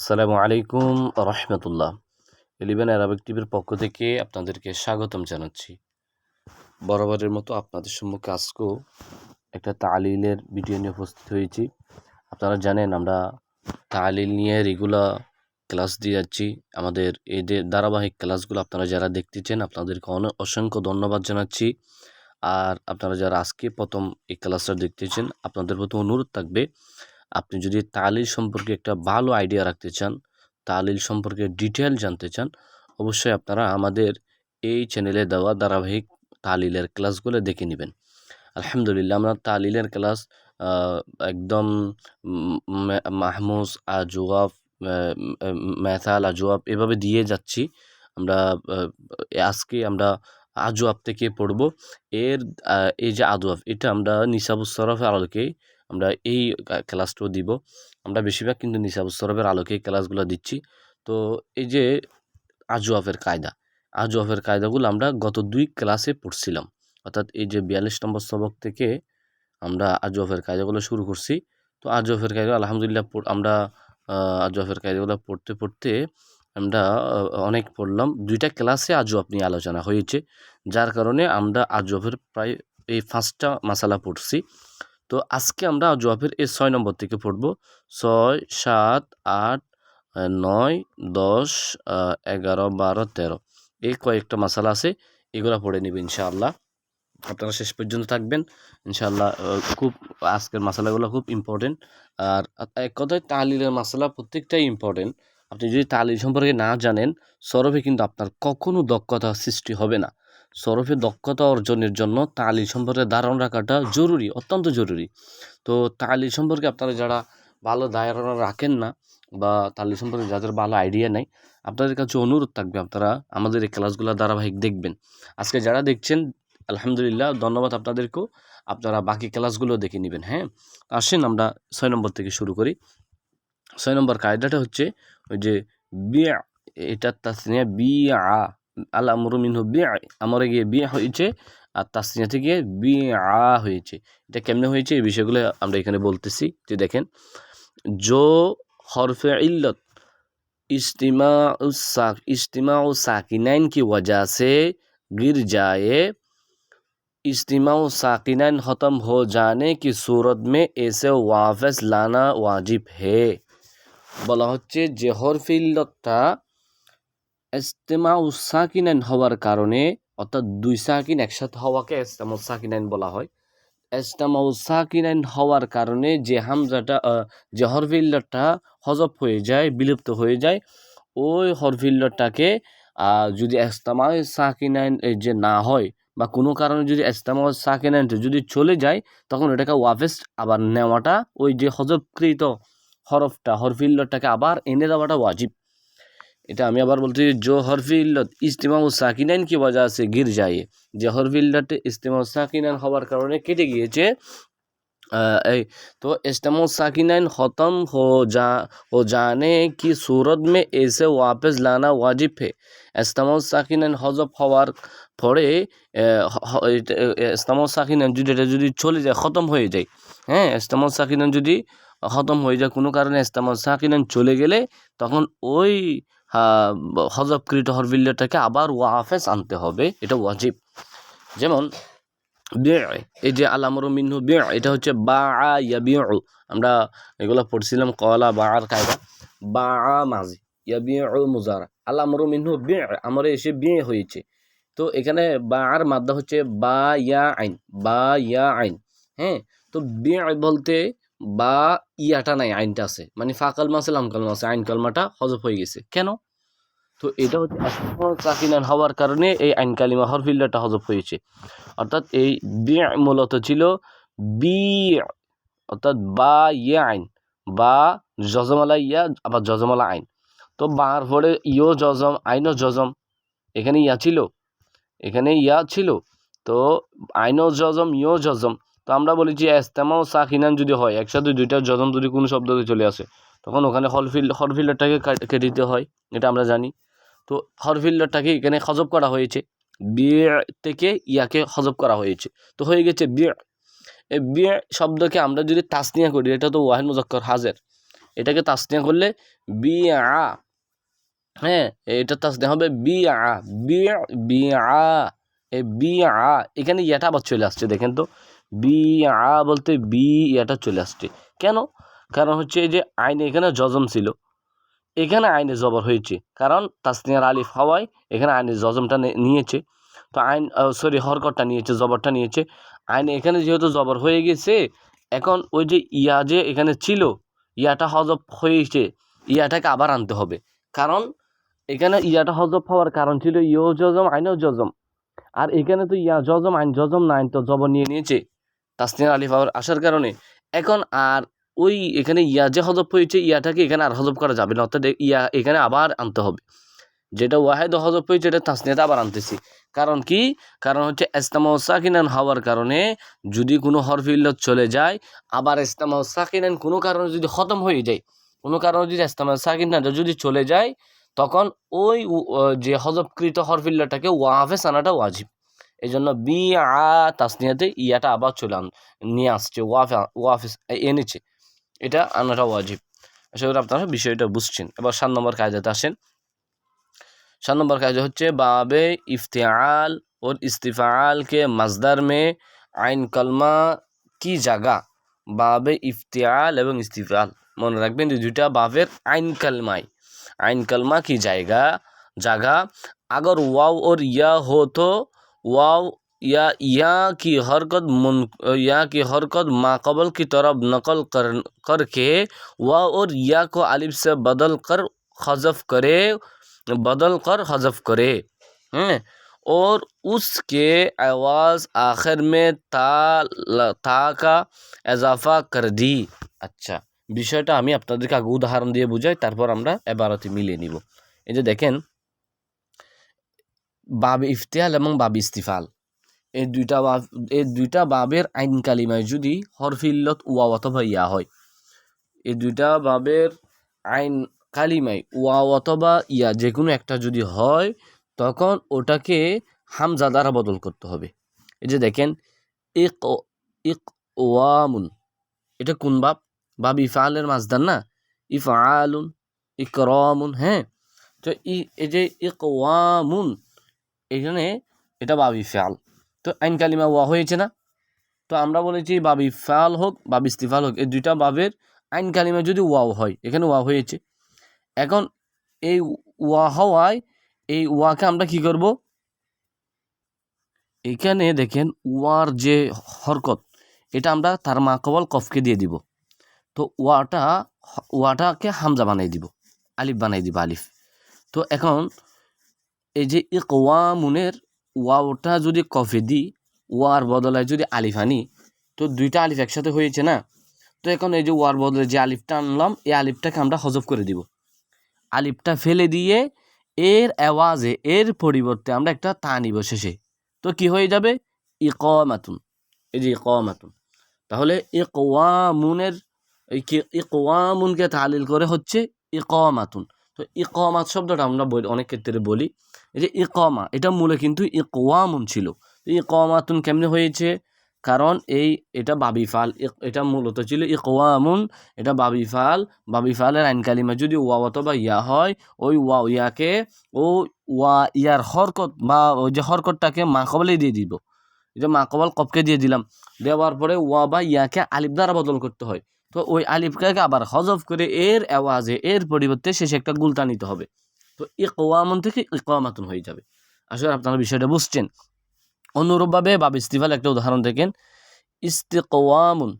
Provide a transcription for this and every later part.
আসসালামু আলাইকুম রহমতুল্লাহ। Eleven Arabic টিভির পক্ষ থেকে আপনাদেরকে স্বাগতম জানাচ্ছি। বরাবরের মতো আপনাদের সম্মুখে আজকেও একটা তালিলের ভিডিও নিয়ে উপস্থিত হয়েছি। আপনারা জানেন আমরা তালিল নিয়ে রেগুলার ক্লাস দিয়ে যাচ্ছি। আমাদের এই যে ধারাবাহিক ক্লাসগুলো আপনারা যারা দেখতেছেন, আপনাদেরকে অনেক অসংখ্য ধন্যবাদ জানাচ্ছি। আর আপনারা যারা আজকে প্রথম এই ক্লাসটা দেখতেছেন, আপনাদের প্রতি অনুরোধ থাকবে আপনি যদি তালিল সম্পর্কে একটা ভালো আইডিয়া রাখতে চান, তালিল সম্পর্কে ডিটেল জানতে চান, অবশ্যই আপনারা আমাদের এই চ্যানেলে দেওয়া ধারাবাহিক তালিলের ক্লাসগুলো দেখে নেবেন। আলহামদুলিল্লাহ, আমরা তালিলের ক্লাস একদম মাহমুজ আজওয়াব মেথাল আজওয়াব এভাবে দিয়ে যাচ্ছি। আমরা আজকে আমরা আজওয়াব থেকে পড়ব। এর এই যে আজওয়াব এটা আমরা নিসাবুস সরফের আমরা এই ক্লাসটাও দিব। আমরা বেশিরভাগ কিন্তু নিসাবুস সরফের আলোকে ক্লাসগুলো দিচ্ছি। তো এই যে আজওয়াফের কায়দা, আজওয়াফের কায়দাগুলো আমরা গত দুই ক্লাসে পড়ছিলাম। অর্থাৎ এই যে বিয়াল্লিশ নম্বর সবক থেকে আমরা আজওয়াফের কায়দাগুলো শুরু করছি। তো আজওয়াফের কায়দা, আলহামদুলিল্লাহ আমরা আজওয়াফের কায়দাগুলো পড়তে পড়তে আমরা অনেক পড়লাম। দুইটা ক্লাসে আজওয়াফ নিয়ে আলোচনা হয়েছে। যার কারণে আমরা আজওয়াফের প্রায় এই পাঁচটা মাসালা পড়ছি। তো আজকে আমরা আজওয়াফের এই ছয় নম্বর থেকে পড়ব। ছয়, সাত, আট নয়, দশ এগারো, বারো, তেরো। এই কয়েকটা মাসালা আছে, এগুলো পড়ে নেবে ইনশাআল্লাহ। আপনারা শেষ পর্যন্ত থাকবেন। ইনশাআল্লাহ খুব আজকের মশলাগুলো খুব ইম্পর্টেন্ট আর এক কথায় তালিলের মশালা প্রত্যেকটাই ইম্পর্টেন্ট আপনি যদি তালিল সম্পর্কে না জানেন, সরবে কিন্তু আপনার কখনো দক্ষতা সৃষ্টি হবে না। সরফে দক্ষতা অর্জনের জন্য তালিল সম্পর্কে ধারণা রাখাটা জরুরি, অত্যন্ত জরুরি। তো তালিল সম্পর্কে আপনারা যারা ভালো ধারণা রাখেন না বা তালিল সম্পর্কে যাদের ভালো আইডিয়া নেই, আপনাদের কাছে অনুরোধ থাকবে আপনারা আমাদের এই ক্লাসগুলো ধারাবাহিক দেখবেন। আজকে যারা দেখছেন, আলহামদুলিল্লাহ, ধন্যবাদ আপনাদেরকেও। আপনারা বাকি ক্লাসগুলো দেখে নেবেন হ্যাঁ? আসেন আমরা ছয় নম্বর থেকে শুরু করি। ছয় নম্বর কায়দাটা হচ্ছে ওই যে বিয়া, এটা তাসনিয়া বিয়া। আল আমরু মিনহু বিয়া আমরে গিয়ে বিয়া হয়েছে আর তাসনিয়া থেকে বিয়া হয়েছে এটা কেমনে হয়েছে এই বিষয়গুলো আমরা এখানে বলতেছি যে দেখেন জো হরফে ইল্লত इज्तिमा उस साक इज्तिमा उ साकिनैन की वजह से गिर जाए इज्तिमा उ साकिनैन ख़त्म हो जाने की सूरत में ऐसे वापस लाना वाजिब है বলা হচ্ছে যে হরফিল্লতটা ইস্তেমা উসাকিনাইন হওয়ার কারণে অর্থাৎ দুই সাকিন একসাথে হওয়াকে ইস্তেমা উসাকিনাইন বলা হয়। ইস্তেমা উসাকিনাইন হওয়ার কারণে যে হামজাটা যে হরফিল্লতটা হজব হয়ে যায় বিলুপ্ত হয়ে যায় ওই হরফিল্লতটাকে আহ, যদি ইস্তেমা সাকিনাইন যে না হয় বা কোনো কারণে যদি ইস্তেমা সাকিনাইন যদি চলে যায় তখন এটাকে ওয়াফেস আবার নেওয়াটা ওই যে হজবকৃত হরফটা হরফিল্লতটাকে আবার এনে দেওয়াটা ওয়াজিব। এটা আমি আবার বলছি জো হরফিল্লত ইস্তেমা ও সাকিনাইন কি वजह से गिर যায় যে হরফিল্লতে ইস্তেমা ও সাকিনাইন হওয়ার কারণে কেটে গিয়েছে আহ, এই তো इस्तेमा साकिनाइन ख़त्म हो जा हो जाने की सूरत में ऐसे वापस लाना वाजिब है इस्तेमा साकिनाइन হজব হওয়ার পরে ইস্তেমা সাকিনাইন যদি এটা যদি চলে যায় খতম হয়ে যায় হ্যাঁ ইস্তেমা সাকিনাইন যদি খতম হয়ে যায় কোনো কারণে ইস্তেমা সাকিনাইন চলে গেলে তখন ওই আহ, হজবকৃত হরফিল্লটাকে আবার ওয়াফেস আনতে হবে, এটা ওয়াজিব। যেমন বিয় এই যে আলামর মিনহু বিয় এটা হচ্ছে বা ইয়াবিউ। আমরা এগুলো পড়ছিলাম কলা বা আর কায়দা। বা মাজি, ইয়াবিউ মুজারা। আলামর মিনহু বিয় আমার এসে বিয়ে হয়েছে। তো এখানে বা আর মাদ্দা হচ্ছে বা ইয়া আইন বা ইয়া আইন। হ্যাঁ তো বিয়ে বলতে বা ইয়াটা নাই, আইনটা আছে। মানে ফাকাল মাসে লাম কালমা আছে আইন কালমাটা হজব হয়ে গেছে। কেন? তো এটা হচ্ছে চাকিনান হওয়ার কারণে এই আইন কালিমা হরফিল্লাটা হজব হয়েছে। অর্থাৎ এই বিয়ে মূলত ছিল বি অর্থাৎ বা ইয়ে আইন, বা জজমালা ইয়া, আবার জজমালা আইন। তো বার পরে ইও জজম, আইনও জজম। এখানে ইয়া ছিল। এখানে ইয়া ছিল। তো আইনও জজম ইও জজম। তো আমরা বলি যে এস্তেমা ও সাকিনান যদি হয়, একসাথে দুইটা জজম যদি কোনো শব্দতে চলে আসে, তখন ওখানে হরফিল হরফিল্লারটাকে কেটে দিতে হয়, এটা আমরা জানি। তো হরফিল্লারটাকে এখানে হজব করা হয়েছে বিয়ে থেকে ইয়াকে হজব করা হয়েছে। তো হয়ে গেছে বিয়ে এই বিয়ে শব্দকে আমরা যদি তাসনিয়া করি, এটা তো ওয়াহিদ মুজাক্কর হাজের। এটাকে তাসনিয়া করলে বি আ হ্যাঁ এটা তাসনিয়া হবে বি আ বি বি আ এই বি আ এখানে ইয়াটা আবার চলে আসছে, দেখেন তো। বি, আ বলতে বি এটা চলে আসছে। কেন? কারণ হচ্ছে এই যে আইনে এখানে জজম ছিল। এখানে আইনে জবর হয়েছে। কারণ তাসনিয়ার আলিফ হওয়ায় এখানে আইনে জজমটা নিয়েছে। তো আইন সরি হরকটটা নিয়েছে, জবরটা নিয়েছে। আইনে এখানে যেহেতু জবর হয়ে গেছে, এখন ওই যে ইয়া যে এখানে ছিল, ইয়াটা হজব হয়েছে, ইয়াটাকে আবার আনতে হবে। কারণ এখানে ইয়াটা হজব হওয়ার কারণ ছিল ইও জজম আইনও জজম আর এখানে তো ইয়া জজম আইন জজম না, আইন তো জবর নিয়ে নিয়েছে। তাসনিয়ার আলিফ আসার কারণে। এখন আর ওই এখানে ইয়া যে হজব হয়েছে, ইয়াটাকে এখানে আর হজব করা যাবে না। অর্থাৎ ইয়া এখানে আবার আনতে হবে। যেটা ওয়াহেদ হজব হয়েছে, এটা তাসনিয়াতে আবার আনতেছি। কারণ কি? কারণ হচ্ছে ইস্তামা সাকিনান হওয়ার কারণে যদি কোনো হরফ চলে যায়, আবার ইস্তামা সাকিনান কোনো কারণে যদি খতম হয়ে যায়, কোনো কারণে যদি ইস্তামা সাকিনানটা যদি চলে যায়, তখন ওই যে হজবকৃত হরফিল্লাটাকে ওয়াফে সানাটা ওয়াজিব। এই জন্য বি আ তাসনিয়াতে ইয়াটা আবার চলে আন নিয়ে আসছে ওয়াফে ওয়াফে এনেছে এটা আনাটা ওয়াজিব আশা করি আপনারা বিষয়টা বুঝছেন এবার সাত নম্বর কায়দাতে আসেন सात नंबर का जो হচ্ছে বাবে ইফতিআল और इस्तिफ़ाल के मजदर में আইন কলমা কি জায়গা বাবে ইফতিআল এবং ইস্তিফাল মনে রাখবেন এই দুইটা বাবের আইন কলমাই আইন কলমা কি জায়গা জায়গা अगर वाव और या हो तो वाव या या की हरकत मुन या की हरकत माकबल की तरफ नकल कर करके वाव और या को अलिफ से बदल कर हजफ करे बदल कर हजफ करे हैं और उसके आवाज़ आखिर में ता ल- ता का এজাফা কর দি আচ্ছা বিষয়টা আমি আপনাদেরকে আগে উদাহরণ দিয়ে বুঝাই তারপর আমরা এবারতে মিলিয়ে নিব এই যে দেখেন বাব ইফতিয়াল এবং বাব ইস্তিফাল। এই দুইটা বাব এই দুইটা বাবের আইন কালিমায় যদি হরফিল্লত ওয়া অথবা ইয়া হয়, এই দুইটা বাবের আইন কালিমায় ওয়া অথবা ইয়া যে কোনো একটা যদি হয়, তখন ওটাকে হামজা দ্বারা বদল করতে হবে। এই যে দেখেন, ইক ইক ওয়ামুন। এটা কোন বাব? বাব ইফআলের মাঝদার না? ইফআলুন ইকরামুন হ্যাঁ? তো ই এই যে ইকওয়ামুন এখানে এটা বাবি ইফআল তো আইন কালিমা ওয়া হয়েছে না? তো আমরা বলেছি বাবি ইফআল হোক, বাব ইস্তিফাল হোক, এই দুইটা বাবের আইন কালিমা যদি ওয়াও হয়, এখানে ওয়া হয়েছে। এখন এই ওয়া হওয়ায় এই ওয়াকে আমরা কি করব? এখানে দেখেন ওয়ার যে হরকত, এটা আমরা তার মাকবল কফকে দিয়ে দিব। তো ওয়াটা, ওয়াটাকে হামজা বানাই দিব, আলিফ বানাই দিব আলিফ। তো এখন এই যে ইকওয়ামুনের ওয়াওটা যদি কফে দিই, ওয়ার বদলায় যদি আলিফ আনি, তো দুইটা আলিফ একসাথে হয়েছে না? তো এখন এই যে ওয়ার বদলে যে আলিফটা আনলাম, এই আলিফটাকে আমরা হজব করে দিব। আলিফটা ফেলে দিয়ে এর আওয়াজে, এর পরিবর্তে আমরা একটা তা নিব শেষে। তো কি হয়ে যাবে? ইকমাতুন এই যে ইকমাতুন তাহলে ইকওয়ামুনের, এই ইকওয়ামুনকে তালিল করে হচ্ছে ইকমাতুন তো ইকমাত শব্দটা আমরা অনেক ক্ষেত্রে বলি। এই যে ইকমা, এটা মূলে কিন্তু ইকওয়ামুন ছিল। ইকমাতুন কেমনে হয়েছে? কারণ এই এটা বাবিফাল ইক- এটা মূলত ছিল ইকওয়ামুন, এটা বাবিফাল বাবিফালের আইন কালিমা যদি ওয়া অথবা ইয়া হয়, ওই ওয়া ইয়াকে ও ওয়া ইয়ার হরকত বা ওই যে হরকতটাকে মাকবলে দিয়ে দিব। যে মাকবল কপকে দিয়ে দিলাম। দেওয়ার পরে ওয়া বা ইয়াকে আলিফ দ্বারা বদল করতে হয়। তো ওই আলিফকে আবার হজফ করে এর আওয়াজে এর পরিবর্তে শেষে একটা গুলতা নিতে হবে। তো ইকওয়ামুন থেকে ইকওয়ামাতুন হয়ে যাবে। আসলে আপনারা বিষয়টা বুঝছেন। অনুরূপভাবে বাব ইস্তিফাল একটা উদাহরণ দেখেন। ইস্তিকওয়ামুন,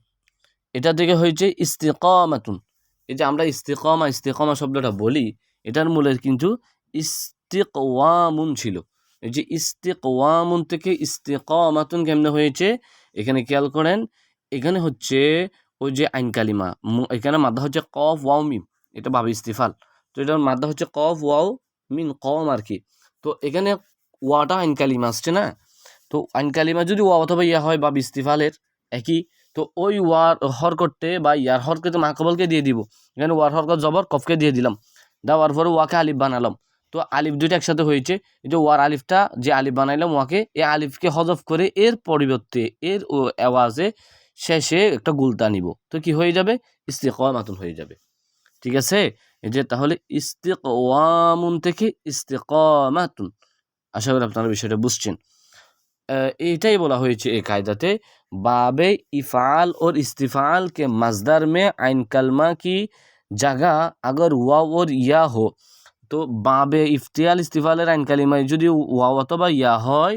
এটা থেকে হয়েছে ইস্তিকামাতুন। এই যে আমরা ইস্তিকমা ইস্তিকমা শব্দটা বলি, এটার মূলে কিন্তু ইস্তিকওয়ামুন ছিল। এই যে ইস্তিকওয়ামুন থেকে ইস্তিকামাতুন কেমনে হয়েছে? এখানে খেয়াল করেন, এখানে হচ্ছে ওই যে আইন কালিমা মু- এখানে মাদ্দা হচ্ছে কফ, ওয়াও, মিম। এটা বাবা ইস্তিফাল। তো এটার মাদ্দা হচ্ছে কফ, ওয়াও, মিন কম আর কি। তো এখানে ওয়াটা আইন কালিমা আসছে না? তো আইন কালিমা যদি ওয়া অথবা ইয়া হয় বা ইস্তিফালের একই, তো ওই ওয়ার হরকটে বা ইয়ার হরকতে মাকবলকে দিয়ে দিব। এখানে ওয়ার হরকত জবর, কফকে দিয়ে দিলাম। দেওয়ার পরে ওয়াকে আলিফ বানালাম। তো আলিফ দুইটা একসাথে হয়েছে। এই যে ওয়ার আলিফটা যে আলিফ বানাইলাম ওয়াকে এই আলিফকে হজফ করে এর পরিবর্তে এর ও আওয়াজে শেষে একটা গুলতা নিব। তো কি হয়ে যাবে? ইস্তিকমাতুন হয়ে যাবে। ঠিক আছে? এই যে তাহলে ইস্তিকওয়ামুন থেকে ইস্তিকামাতুন আশা করি আপনারা বিষয়টা বুঝছেন আহ, এইটাই বলা হয়েছে এই কায়দাতে बाब इफ़ाल और इस्तिफ़ाल के मज़दर में आइन कलमा की जगह अगर वाव और या हो তো বাবে ইফতিয়াল ইস্তিফালের আইন কালিমায় যদি ওয়াও অথবা ইয়া হয়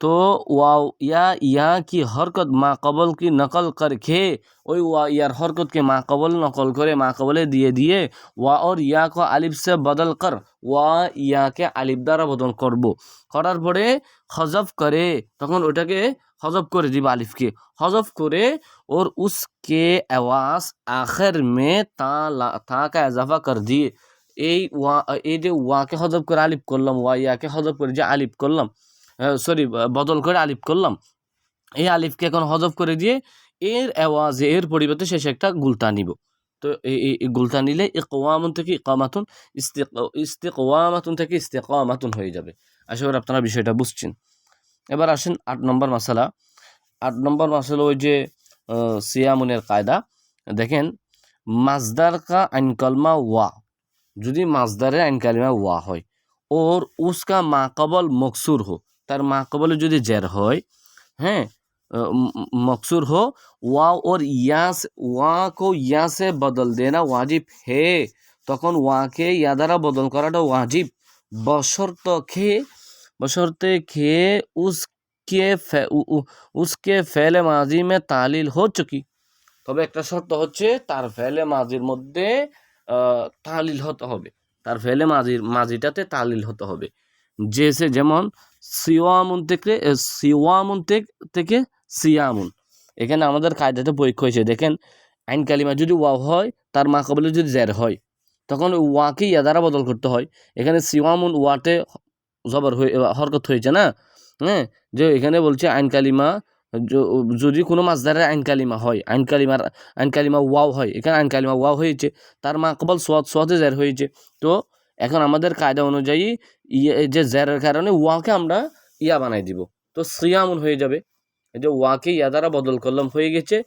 তো ওয়াও ইয়া ইয়া কি হরকত মা কবল কি নকল কর খে ওই ওয়া ইয়ার হরকতকে মা কবল নকল করে মা কবলে দিয়ে দিয়ে ওয়া और ইয়া को আলিফ से बदल कर ওয়া ইয়াকে আলিফ দ্বারা বদল করব করার পরে হজফ করে তখন ওটাকে হজফ করে দিব আলিফকে হজফ করে और उसके आवाज़ आखिर में ता ला ता का इजाफा कर दिए এই ওয়া এই যে ওয়াকে হজব করে আলিফ করলাম ওয়া ইয়াকে হজব করে যে আলিফ করলাম সরি বদল করে আলিফ করলাম। এই আলিফকে এখন হজব করে দিয়ে এর আওয়াজে, এর পরিবর্তে শেষে একটা গুলতা নিব। তো এই গুলতা নিলে ইকওয়ামুন থেকে ইকামাতুন ইস্তিক ইস্তিকওয়ামাতুন থেকে ইস্তিকামাতুন হয়ে যাবে। আশা করি আপনারা বিষয়টা বুঝছেন। এবার আসেন আট নম্বর মশালা আট নম্বর মশালা ওই যে সিয়ামুনের কায়দা। দেখেন, মাজদার কা আইন কলমা ওয়া যদি মাজদারের আইন কালিমা ওয়া হয়, ওর উসকা মাকবল মকসুর হো। তার মাকবলে যদি জের হয় হ্যাঁ अ, म- म- मकसूर हो ওয়া और या से ওয়া को या से बदल देना वाजिब है তখন ওয়াকে ইয়া দ্বারা বদল করাটা ওয়াজিব বশর্ত খে বশর্তে খে উসকে ফে- উ- উ- উসকে ফেলে মাজি মে তালিল হো চুকি তবে একটা শর্ত হচ্ছে তার ফেলে মাজির মধ্যে আহ, তালিল হতে হবে তার ফেলে মাজির মাজিটাতে তালিল হতে হবে জেসে যেমন সিওয়ামুন থেকে সিওয়ামুন থেকে- সিয়ামুন। এখানে আমাদের কায়দাতে পরীক্ষা হয়েছে। দেখেন, আইন কালিমা যদি ওয়া হয়, তার মা কবলে যদি জের হয়, তখন ওয়াকে ইয়া দ্বারা বদল করতে হয়। এখানে সিওয়ামুন ওয়াতে জবর হয়ে হরকত হয়েছে না? হ্যাঁ? যে এখানে বলছে আইন কালিমা যদি কোনো মাছদারের আইন কালিমা হয়, আইন কালিমার, আইন কালিমা ওয়াও হয়, এখানে আইন কালিমা ওয়াও হয়েছে, তার মা কবল সোয়াদ, সোয়াদে জের হয়েছে। তো এখন আমাদের কায়দা অনুযায়ী ইয়ে যে জেরের কারণে ওয়াকে আমরা ইয়া বানাই দিব। তো সিয়ামুন হয়ে যাবে। এই যে ওয়াকে ইয়া দ্বারা বদল করলাম, হয়ে গেছে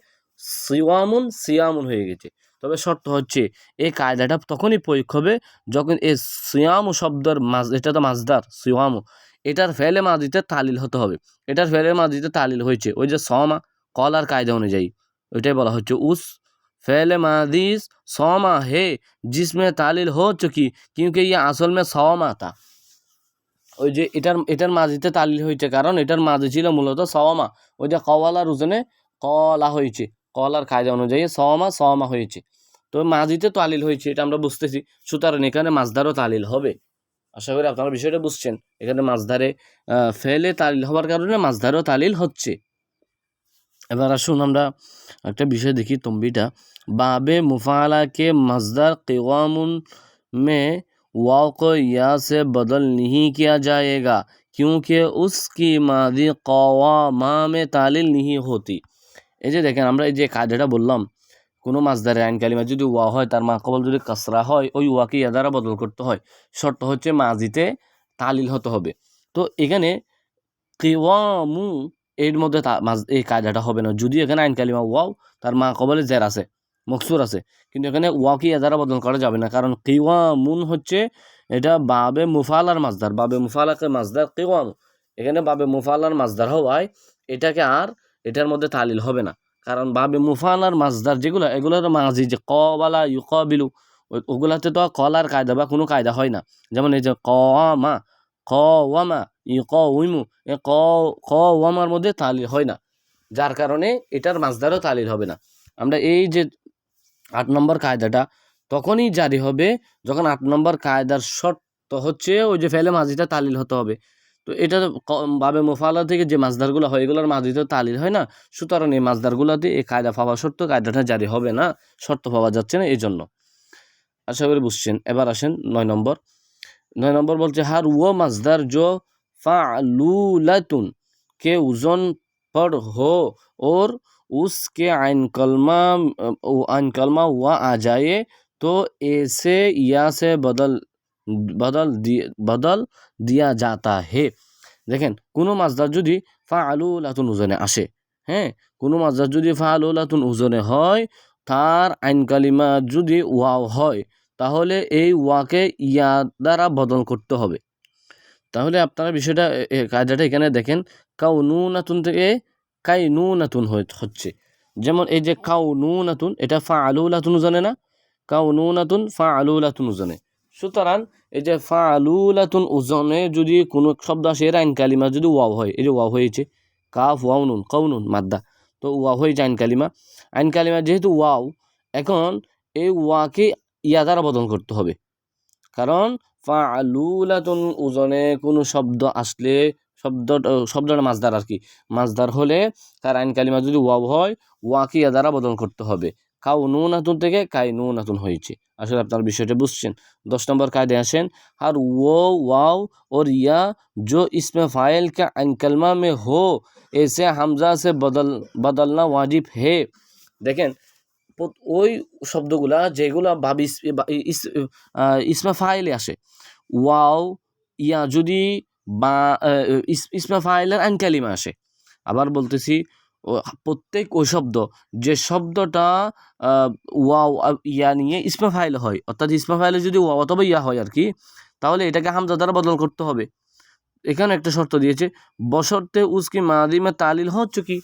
সিওয়ামুন, সিয়ামুন হয়ে গেছে। তবে শর্ত হচ্ছে, এই কায়দাটা তখনই প্রয়োগ হবে যখন এই সিয়ামু শব্দের মাজ, এটা তো মাজদার সিয়ামু এটার ফেলে মাজিতে তালিল হতে হবে। এটার ফেলে মাজিতে তালিল হয়েছে। ওই যে সমা কলার কায়দা অনুযায়ী। ওইটাই বলা হচ্ছে উস ফেলে মাদিস सौमा है जिसमें तालिल हो चुकी क्योंकि ये असल में सौमा था ওই যে এটার এটার মাঝিতে তালিল হয়েছে কারণ এটার মাঝি ছিল মূলত সওমা ওই যে কওয়ালার ওজনে কলা হয়েছে কলার কায়দা অনুযায়ী সওমা সওমা হয়েছে তো মাঝিতে তালিল হয়েছে এটা আমরা বুঝতেছি সুতরাং এখানে মাছদারও তালিল হবে আশা করি আপনারা বিষয়টা বুঝছেন এখানে মাছধারে আহ, ফেলে তালিল হওয়ার কারণে মাছধারও তালিল হচ্ছে এবার আসুন আমরা একটা বিষয় দেখি তম্বিটা বাবে মুফালা के मजदर क़वामुन में वाव को या से बदल नहीं किया जाएगा क्योंकि उसकी मादी कवामा में तालिल नहीं होती এই যে দেখেন আমরা এই যে কায়দাটা বললাম কোনো মাছদারে আইন কালিমা যদি ওয়া হয় তার মা কবল যদি কাসরা হয় ওই ওয়াকে ইয়া দ্বারা বদল করতে হয় শর্ত হচ্ছে মাজিতে তালিল হতে হবে তো এখানে কিওয়ামু এর মধ্যে এই কায়দাটা হবে না। যদি এখানে আইন কালিমা ওয়াও, তার মা কবলে জের আছে, মকসুর আছে। কিন্তু এখানে ওয়াকে ইয়া দ্বারা বদল করা যাবে না। কারণ কিওয়ামুন হচ্ছে এটা বাবে মুফালার মাজদার বাবে মুফালাকে মাজদার কিওয়ামু। এখানে বাবে মুফালার মাজদার হওয়ায় এটাকে আর এটার মধ্যে তালিল হবে না। কারণ বাবে মুফালার মাজদার যেগুলো, এগুলোর মাঝি যে কবালা ইউকবিলু ওগুলাতে তো কলার কায়দা বা কোনো কায়দা হয় না। যেমন এই যে কমা ক ওয়ামা ই ক উইমু এ ক ক মধ্যে তালিল হয় না। যার কারণে এটার মাজদারও তালিল হবে না। আমরা এই যে আট নম্বর কায়দাটা, তখনই জারি হবে যখন আট নম্বর কায়দার শর্ত হচ্ছে ওই যে ফেলে মাঝিটা তালিল হতে হবে। তো এটা বাবে মোফালা থেকে যে মাছদারগুলো হয় এগুলোর মাঝিতে তালিল হয় না। সুতরাং এই মাছদারগুলোতে এই কায়দা পাওয়া শর্ত কায়দাটা জারি হবে না, শর্ত পাওয়া যাচ্ছে না এই জন্য আশা করি বুঝছেন। এবার আসেন নয় নম্বর। নয় নম্বর বলছে হার ও মজদার जो फ़ालूलतुन के वज़न पर हो और उसके आइन कलमा आइन कलमा हुआ आ जाए तो ऐसे या से बदल बदल दिए बदल दिया जाता है দেখেন কোনো মাছদার যদি ফা আলু লাতুন ওজনে আসে হ্যাঁ কোনো মাছদার যদি ফা আলু লাতুন ওজনে হয় তার আইন কালিমা যদি ওয়াও হয় তাহলে এই ওয়াকে ইয়া দ্বারা বদল করতে হবে তাহলে আপনারা বিষয়টা কায়দাটা এখানে দেখেন। কাউ নু নাতুন থেকে কাই নু নাতুন হচ্ছে। যেমন এই যে কাউ নু নাতুন এটা ফা আলু লাতুন জানে না কাউ নু নাতুন ফা আলু লাতুন উজনে সুতরাং এই যে ফা আলু লাতুন উজনে যদি কোনো শব্দ আসে, এর আইন কালিমা যদি ওয়াও হয়, এই যে ওয়াও হয়েছে, কাফ, ওয়াও, নুন কাউ নুন মাদ্দা, তো ওয়াও হয়েছে আইন কালিমা। আইন কালিমা যেহেতু ওয়াও, এখন এই ওয়াকে ইয়া দ্বারা বদল করতে হবে। কারণ ফালুলাতুন ওজনে কোনো শব্দ আসলে শব্দ শব্দটা মাছদার আর কি মাছদার হলে তার আইন কালিমা যদি ওয়াও হয় ওয়াকে ইয়া দ্বারা বদল করতে হবে কাউ নু নাতুন থেকে কাই নু নাতুন হয়েছে আসলে আপনার বিষয়টা বুঝছেন দশ নম্বর কায়দে আসেন আর वो वाव और या जो इसमें फ़ाइल का अन कलमा में हो ऐसे हमजा से बदल बदलना वाजिब है দেখেন প্রত- ওই শব্দগুলা যেগুলা ভাবি ইসমা ফাইলে আসে। ওয়াও, ইয়া যদি বা ইসমা ফাইলের কালিমা আসে। আবার বলতেছি প্রত্যেক ওই শব্দ, যে শব্দটা ওয়াও ইয়া নিয়ে ইসমা ফাইল হয়, অর্থাৎ ইসমা ফাইলে যদি ওয়াও অথবা ইয়া হয় আর কি, তাহলে এটাকে হামজা দ্বারা বদল করতে হবে। এখানে একটা শর্ত দিয়েছে, বশর্তে উসকি মাদিমে তালিল হচ্ছে কি?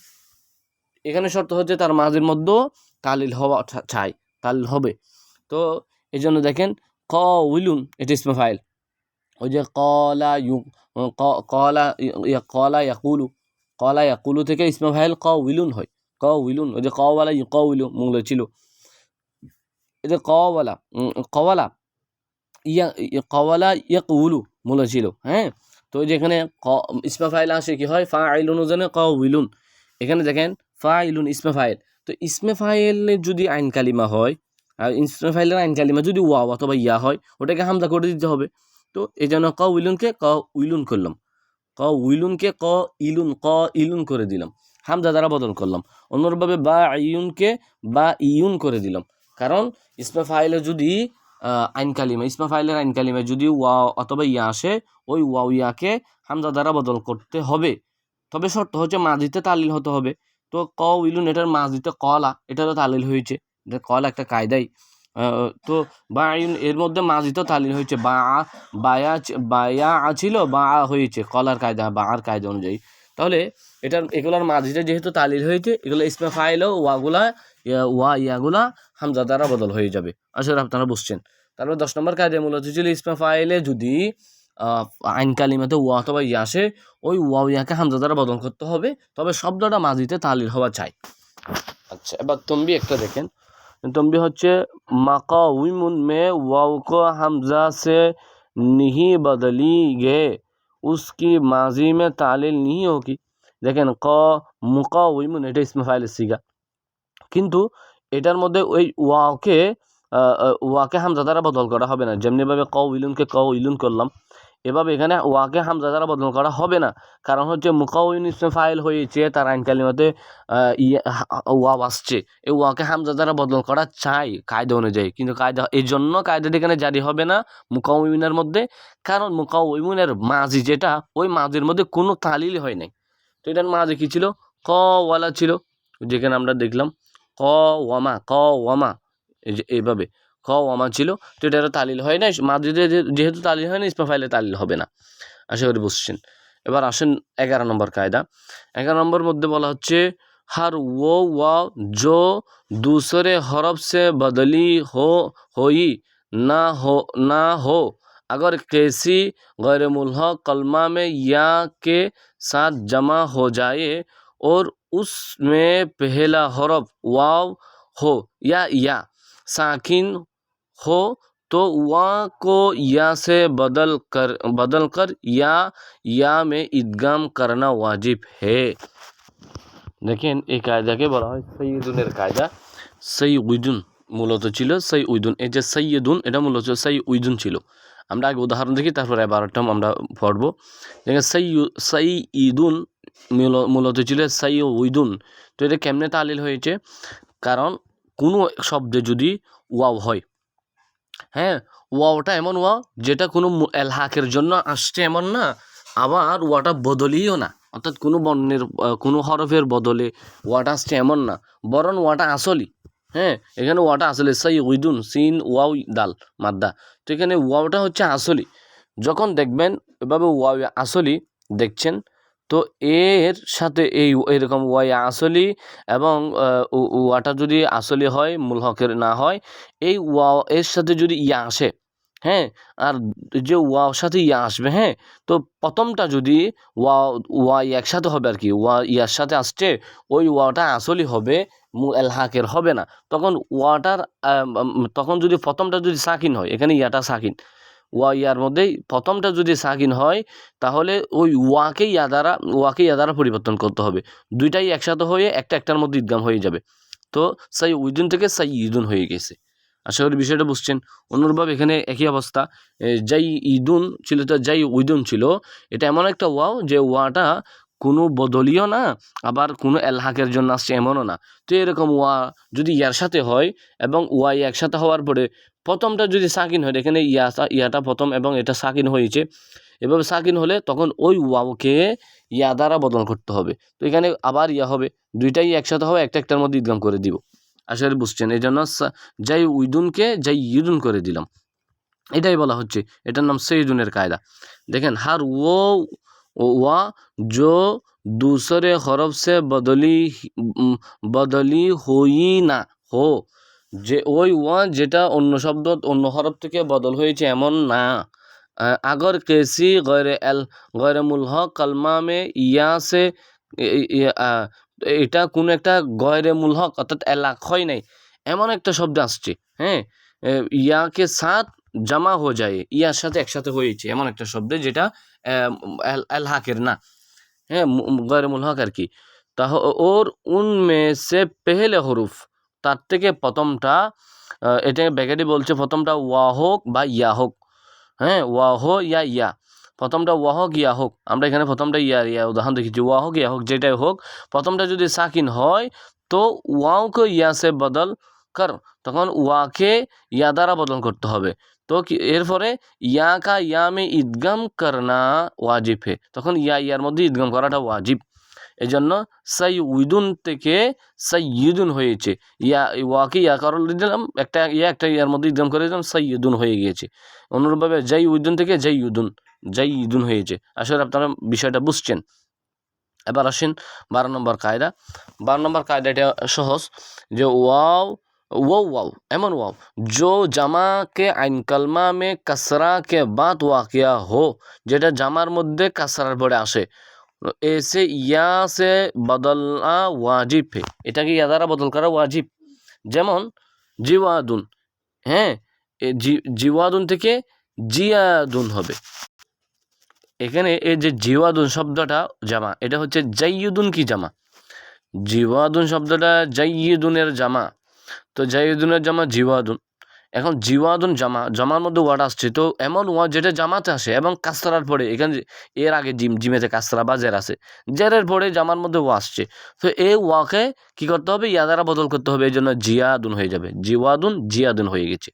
এখানে শর্ত হচ্ছে তার মাঝের মধ্যেও তালিল হওয়া চাই, তালিল হবে। তো এই জন্য দেখেন ক উইলুন এটা ইসমে ফাইল। ওই যে কলা ইউ কলা কলা ইয়াকুলু কলা ইয়াকুলু থেকে ইসমে ফাইল ক উইলুন হয়। ক উইলুন ওই যে কওয়ালা ইউ ক উইলু মূল ছিল। এই যে কওয়ালা কওয়ালা, ইয়া কওয়ালা ইয়া উলু মূল ছিল হ্যাঁ? তো ওই যে এখানে ক, ইসমা ফাইল আসে কি হয়? ফা আইলুন ও ওজনে ক উইলুন এখানে দেখেন ফা ইলুন ইসমে ফাইল। তো ইসমে ফাইলে যদি আইন কালিমা হয়, আর ইসমে ফাইলের আইন কালিমা যদি ওয়াও অথবা ইয়া হয়, ওটাকে হামজা করে দিতে হবে। তো এই জন্য ক উইলুনকে ক উইলুন করলাম। ক উইলুনকে ক ইলুন ক ইলুন করে দিলাম। হামজা দ্বারা বদল করলাম। অন্যভাবে বা ইউনকে বা ইউন করে দিলাম। কারণ ইসমে ফাইলে যদি আইন কালিমা, ইসমা ফাইলের আইন কালিমা যদি ওয়া অথবা ইয়া আসে, ওই ওয়াও ইয়াকে হামজা দ্বারা বদল করতে হবে। তবে শর্ত হচ্ছে মাঝিতে তালিল হতে হবে। তো ক উইলুন, এটার মাছ দিতে কলা এটারও তালিল হয়েছে। এটা কলা একটা কায়দাই। তো বা এর মধ্যে মাঝিতেও তালিল হয়েছে। বা, বায়া বায়া ছিল বা হয়েছে। কলার কায়দা, বা আর কায়দা অনুযায়ী। তাহলে এটার, এগুলার মাঝিতে যেহেতু তালিল হয়েছে, এগুলো ইসমে ফাইলও ওয়াগুলা ওয়া, ইয়াগুলা, হামজা দ্বারা বদল হয়ে যাবে। আসলে আপনারা বুঝছেন। তারপর দশ নম্বর কায়দা মূলত ছিল ইসমে ফাইলে যদি আইন কালিমাতে ওয়া অথবা ইয়া আসে ওই ওয়া ইয়াকে হামজা দ্বারা বদল করতে হবে তবে শব্দটা মাঝিতে তালিল হওয়া চাই আচ্ছা এবার তম্বি একটা দেখেন तंबी হচ্ছে मकाविमुन में वाव को हमजा से नहीं बदली गए उसकी माजी में तालिल नहीं होगी দেখেন ক মুকাউইমুন এটা ইসমে ফাইল সিগা কিন্তু এটার মধ্যে ওই ওয়াকে আহ, আহ, ওয়াকে হামজা দ্বারা বদল করা হবে না যেমনিভাবে ক উইলুনকে ক উইলুন করলাম এভাবে এখানে ওয়াকে হামজা দ্বারা বদল করা হবে না। কারণ হচ্ছে মুকাউইন ইসমে ফাইল হয়েছে, তার আইন কালিমাতে ইয়ে ওয়াও আসছে। এই ওয়াকে হামজা দ্বারা বদল করা চাই কায়দা অনুযায়ী। কিন্তু কায়দা এই জন্য কায়দাটি এখানে জারি হবে না মুকাউমিনের মধ্যে। কারণ মুকাউমিনের মাঝি যেটা, ওই মাঝির মধ্যে কোনো তালিল হয় নাই। তো এটার মাঝে কী ছিল? ক, ওয়ালা ছিল। যেখানে আমরা দেখলাম, ক, ওয়ামা ক, ওয়ামা এইভাবে। ক ওয়ামা ছিল তো এটার তালিল হয় না মাঝিতে যে- যেহেতু তালিল হয় না ইসমা ফাইলে তালিল হবে না আশা করি বুঝছেন এবার আসেন এগারো নম্বর কায়দা এগারো নম্বর মধ্যে বলা হচ্ছে हर वो वाव जो दूसरे हरफ से बदली हो होई ना हो ना हो अगर कैसी गैर मुल्हक कलमा में या के साथ जमा हो जाए और उसमें पहला हरफ वाव हो या या साकिन हो तो वा को या से बदल कर बदल कर या या में इदगाम करना वाजिब है দেখেন এই কায়দাকে বলা হয় সৈয়দুনের কায়দা সৈয়দুন মূলত ছিল সৈ উইদুন এই যে সৈয়দুন এটা মূলত সৈ উইদুন ছিল আমরা আগে উদাহরণ দেখি তারপরে এবারটা আমরা পড়ব দেখেন সৈ সৈ ইদুন মূলত ছিল সৈ উইদুন তো এটা কেমনে তালিল হয়েছে কারণ কোনো শব্দে যদি ওয়াও হয়। হ্যাঁ ওয়াওটা এমন ওয়াও যেটা কোনো এলহাকের জন্য আসছে এমন না, আবার ওয়াটা বদলিও না। অর্থাৎ কোনো বর্ণের কোনো হরফের বদলে ওয়াটা আসছে এমন না, বরং ওয়াটা আসলই। হ্যাঁ এখানে ওয়াটা আসলে সাই উইদুন সিন, ওয়াও, দাল, মাদ্দা। তো এখানে ওয়াওটা হচ্ছে আসলি যখন দেখবেন এভাবে ওয়াও আসলি দেখছেন তো এর সাথে এই এরকম ওয়াই আসলি এবং ওয়াটা যদি আসলি হয়, মূল হকের না হয়, এই ওয়া এর সাথে যদি ইয়া আসে হ্যাঁ আর যে ওয়াও সাথে ইয়া আসবে হ্যাঁ তো প্রথমটা যদি ওয়া ওয়া একসাথে হবে আর কি, ওয়া ইয়ার সাথে আসছে, ওই ওয়াটা আসলি হবে এলহাকের হবে না। তখন ওয়াটার তখন যদি প্রথমটা যদি সাকিন হয়, এখানে ইয়াটা সাকিন। ওয়া ইয়ার মধ্যেই প্রথমটা যদি সাকিন হয়, তাহলে ওই ওয়াকে ইয়া দ্বারা ওয়াকে ইয়া দ্বারা পরিবর্তন করতে হবে। দুইটাই একসাথে হয়ে একটা একটার মধ্যে ঈদগাম হয়ে যাবে। তো সাই উইদুন থেকে সাই ইদুন হয়ে গেছে। আশা করি বিষয়টা বুঝছেন। অনুরূপভাবে এখানে একই অবস্থা। যাই ইদুন ছিল তো যাই উইদুন ছিল, এটা এমন একটা ওয়াও যে ওয়াটা কোনো বদলিও না, আবার কোনো এলহাকের জন্য আসছে এমনও না। তো এরকম ওয়া যদি ইয়ার সাথে হয় এবং ওয়াই একসাথে হওয়ার পরে প্রথমটা যদি সাকিন হয় এখানে ইয়া ইয়াটা প্রথম এবং এটা সাকিন হয়েছে এভাবে সাকিন হলে তখন ওই ওয়াওকে ইয়া দ্বারা বদল করতে হবে তো এখানে আবার ইয়া হবে দুইটাই একসাথে হবে একটা একটার মধ্যে ঈদগাম করে দিব আশা করি বুঝছেন এই জন্য সা- যাই উইদুনকে যাই ইদুন করে দিলাম এটাই বলা হচ্ছে এটার নাম সৈদুনের কায়দা দেখেন হার ও ওয়া जो दूसरे हरफ से बदली উম, বদলি হই না হো যে ওই ওয়া যেটা অন্য শব্দ অন্য হরফ থেকে বদল হয়েছে এমন না। আগর কেসি গয়রে এল গয়রে মুলহ কলমা মে ইয়া সে এটা কোনো একটা গয়রে মুলহক অর্থাৎ এলাক হয় নাই এমন একটা শব্দ আসছে হ্যাঁ? ইয়াকে সাথ জামা হয়ে যায় ইয়ার সাথে একসাথে হয়েছে এমন একটা শব্দ যেটা আহ, এল এল হাকের না হ্যাঁ? গैर মুলহক আর কি। তাহ ওর উনমে সে পেহেলে হরুফ তার থেকে প্রথমটা আহ, এটা ব্যাকেটে বলছে প্রথমটা ওয়া হোক বা ইয়া হোক হ্যাঁ ওয়া হো ইয়া ইয়া। প্রথমটা ওয়া হোক ইয়া হোক আমরা এখানে প্রথমটা ইয়া ইয়া উদাহরণ দেখেছি। ওয়া হোক ইয়া হোক যেটাই হোক প্রথমটা যদি সাকিন হয় তো ওয়াওকে ইয়া সে বদল কর। তখন ওয়াকে ইয়া দ্বারা বদল করতে হবে। তো এরপরে ইয়া কা ইয়া মে ঈদগাম করনা ওয়াজিব হে তখন ইয়া ইয়ার মধ্যে ঈদগাম করাটা ওয়াজিব। এই জন্য সাই উইদুন থেকে সাইয়িদুন হয়েছে ইয়া ওয়াকে ইয়া করার দিলাম একটা ইয়া একটা ইয়ার মধ্যে ঈদগাম করে দিলাম সাইয়িদুন হয়ে গিয়েছে অনুরূপভাবে জাই উইদুন থেকে জাই ইউদুন জাই ইদুন হয়েছে আসলে আপনারা বিষয়টা বুঝছেন এবার আসেন বারো নম্বর কায়দা বারো নম্বর কায়দা এটা সহজ যে ওয়াও वो वाव एमन वाव जो জামা কে আইন কালমা মে কাসরা কে বাত ওয়াকিয়া হো যেটা জামার মধ্যে কাসরার পরে আসে এসে ইয়া সে বদলনা ওয়াজিব হে। এটাকে ইয়া দ্বারা বদল করা ওয়াজিব। যেমন, জিওয়াদুন। হ্যাঁ জিওয়াদুন থেকে জিয়াদুন হবে। এখানে এই যে জিওয়াদুন শব্দটা জামা, এটা হচ্ছে জাইয়ুদুন কি জামা? জিওয়াদুন শব্দটা জাইয়ুদুনের জামা। তো জাইয়ুদুনের জামা জিওয়াদুন। এখন জিওয়াদুন জামা, জামার মধ্যে ওয়ার্ড আসছে। তো এমন ওয়ার্ড যেটা জামাতে আসে এবং কাস্তরার পরে, এখানে এর আগে জিম, জিমেতে কাস্তরা বা জের আছে, জেরের পরে জামার মধ্যে ওয়া আসছে। তো এই ওয়াকে কি করতে হবে? ইয়া দ্বারা বদল করতে হবে এই জন্য জিয়াদুন হয়ে যাবে। জিওয়াদুন, জিয়াদুন হয়ে গেছে।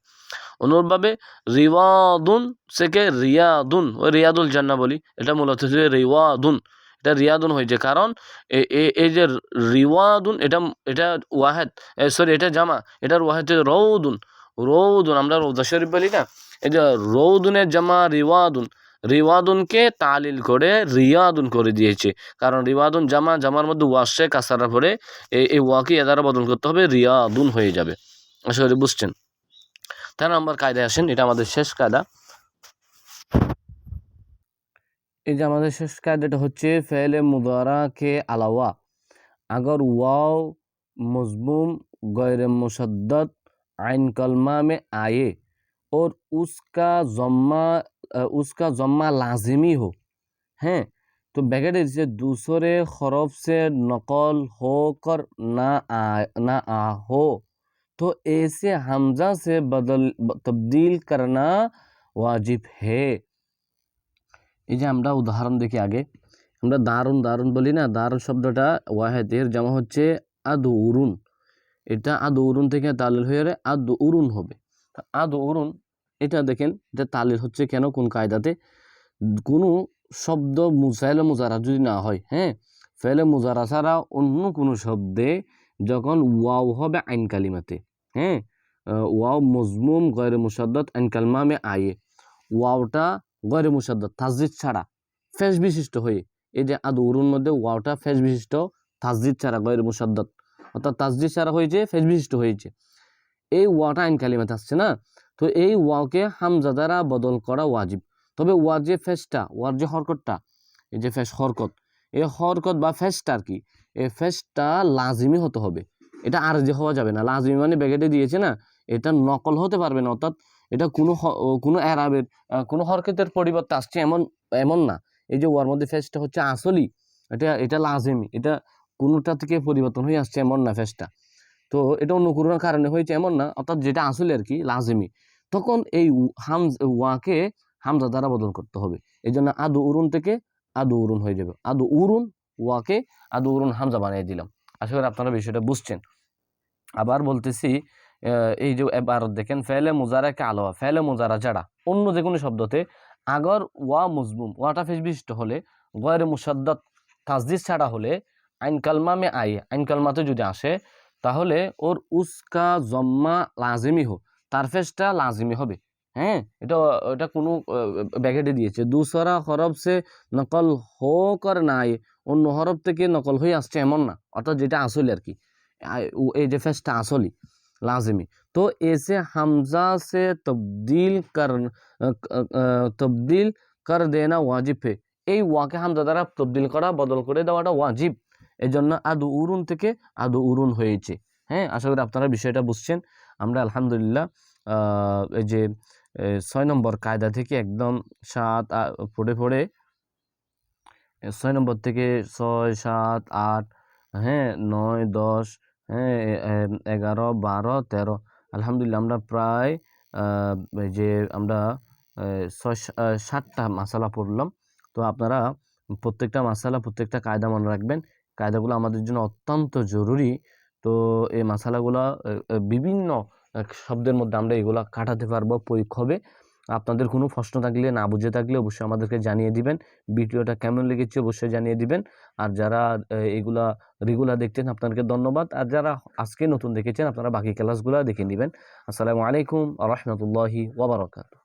অনুরূপভাবে রিওয়াদুন থেকে রিয়াদুন, ওই রিয়াদুল জান্না বলি, এটা মূলত রিওয়াদুন। এটা রিয়াদুন হয়েছে কারণ এই যে রিওয়াদুন, এটা এটা ওয়াহেদ সরি, এটা জামা, এটার ওয়াহেদ রৌদুন রৌদুন, আমরা রৌদা শরীফ বলি না? এই যে রৌদুনের জামা রিওয়াদুন, রিওয়াদুনকে তালিল করে রিয়াদুন করে দিয়েছে। কারণ রিওয়াদুন জামা, জামার মধ্যে ওয়াশে কাসারা পরে এই ওয়াকে এদারা বদল করতে হবে, রিয়াদুন হয়ে যাবে। আশা করি বুঝছেন? তেরো নম্বর কায়দায় আসেন, এটা আমাদের শেষ কায়দা। এই যে আমাদের শেষ কায়দাটা হচ্ছে, ফেলে মুদারাকে আলাওয়া। আগর ওয়াও মজবুম গৈরে মুসাদ্দত आइन कलमा में आए और उसका ज़म्मा अ, उसका ज़म्मा लाजिमी हो हैं तो बगैर से दूसरे हरफ से नकल होकर ना आ ना आ हो तो ऐसे हमजा से बदल ब- तब्दील करना वाजिब है এই যে আমরা উদাহরণ দেখি আগে আমরা দারুন দারুন বলি না দারুন শব্দটা ওয়াহেদের জামা হচ্ছে আদু উরুন এটা আদু উরুন থেকে তালিল হয়ে আদু উরুন হবে। আদু উরুন, এটা দেখেন এটা তালিল হচ্ছে কেন, কোন কায়দাতে? কোনো শব্দ মুসাইলে মুজারা যদি না হয় হ্যাঁ? ফেলে মুজারা ছাড়া অন্য কোনো শব্দে যখন ওয়াও হবে আইন কালিমাতে হ্যাঁ? ওয়াও মজমুম গয়ের মুসাদ্দত আইন কালমা মে আয়ে ওয়াওটা গয়ের মুসাদ্দত তাসজিদ ছাড়া, ফেস বিশিষ্ট হয়ে। এই যে আদ উরুন মধ্যে ওয়াওটা ফেস বিশিষ্ট তাসজিদ ছাড়া গয়ের মুসাদ্দত অর্থাৎ তাসজিদ ছাড়া হয়েছে ফেস বিশিষ্ট হয়েছে। এই ওয়াটা আইন কালিমাতে আসছে না? তো এই ওয়াকে হামজা দ্বারা বদল করা ওয়াজিব। তবে ওয়ার যে ফেসটা, ওয়ার যে হরকতটা, এই যে ফেস হরকত এই হরকত বা ফেসটা আর কি এই ফেসটা লাজিমি হতে হবে। এটা আর যে হওয়া যাবে না। লাজিমি মানে ব্যাগেটে দিয়েছে না, এটা নকল হতে পারবে না। অর্থাৎ এটা কোনো কোনো অ্যারাবের কোনো হরকতের পরিবর্তে আসছে এমন এমন না। এই যে ওয়ার মধ্যে ফেসটা হচ্ছে আসলি এটা এটা লাজিমি, এটা কোনোটা থেকে পরিবর্তন হয়ে আসছে এমন না ফেসটা তো এটা অন্য কোনো কারণে হয়েছে এমন না, অর্থাৎ যেটা আসলে আর কি লাজিমি, তখন এই হাম ওয়াকে হামজা দ্বারা বদল করতে হবে। এই জন্য আদু উরুন থেকে আদু উরুন হয়ে যাবে। আদু উরুন, ওয়াকে আদু উরুন, হামজা বানিয়ে দিলাম। আশা করি আপনারা বিষয়টা বুঝছেন। আবার বলতেছি এই যে এবার দেখেন, ফেলে মুজারাকে আলোয়া, ফেলে মুজারা যারা, অন্য যে কোনো শব্দতে আগর ওয়া মজবুম ওয়াটা ফেস বিশিষ্ট হলে, গয়ের মুসাদ্দত তাজদিস ছাড়া হলে আইন কালমা মে আই আইন কালমাতে যদি আসে, তাহলে ওর উস্কা জম্মা লাজিমি হো তারফেসটা লাজিমি হবে। হ্যাঁ এটা এটা কোনো ব্যাকেটে দিয়েছে। দুসরা হরফ সে নকল হোক আর নাই, অন্য হরব থেকে নকল হয়ে আসছে এমন না। অর্থাৎ যেটা আসলে আর কি এই যে ফেসটা আসলি লাজিমি। তো এসে হামজা সে তবদিল কর তবদিল কর দেনা ওয়াজিব এই ওয়াকে হামজা দ্বারা তবদিল করা, বদল করে দেওয়াটা ওয়াজিব। এই জন্য আদু উরুন থেকে আদু উরুন হয়েছে। হ্যাঁ আশা করি আপনারা বিষয়টা বুঝছেন। আমরা আলহামদুলিল্লাহ এই যে ছয় নম্বর কায়দা থেকে একদম সাত পড়ে পড়ে ছয় নম্বর থেকে ছয়, সাত, আট হ্যাঁ নয়, দশ হ্যাঁ এগারো, বারো, তেরো, আলহামদুলিল্লাহ আমরা প্রায় যে আমরা ছয় সাতটা মাসালা পড়লাম। তো আপনারা প্রত্যেকটা মাসালা প্রত্যেকটা কায়দা মনে রাখবেন। কায়দাগুলো আমাদের জন্য অত্যন্ত জরুরি। তো এই আহ, বিভিন্ন শব্দের মধ্যে আমরা এগুলো কাটাতে পারব প্রয়োগ হবে আপনাদের কোনো প্রশ্ন থাকলে না বুঝে থাকলে অবশ্যই আমাদেরকে জানিয়ে দিবেন। ভিডিওটা কেমন লেগেছে অবশ্যই জানিয়ে দিবেন। আর যারা এগুলা রেগুলার দেখছেন আপনাদেরকে ধন্যবাদ। আর যারা আজকে নতুন দেখেছেন আপনারা বাকি ক্লাসগুলো দেখে নেবেন। আসসালামু আলাইকুম রহমতুল্লাহি ওবরাকাতু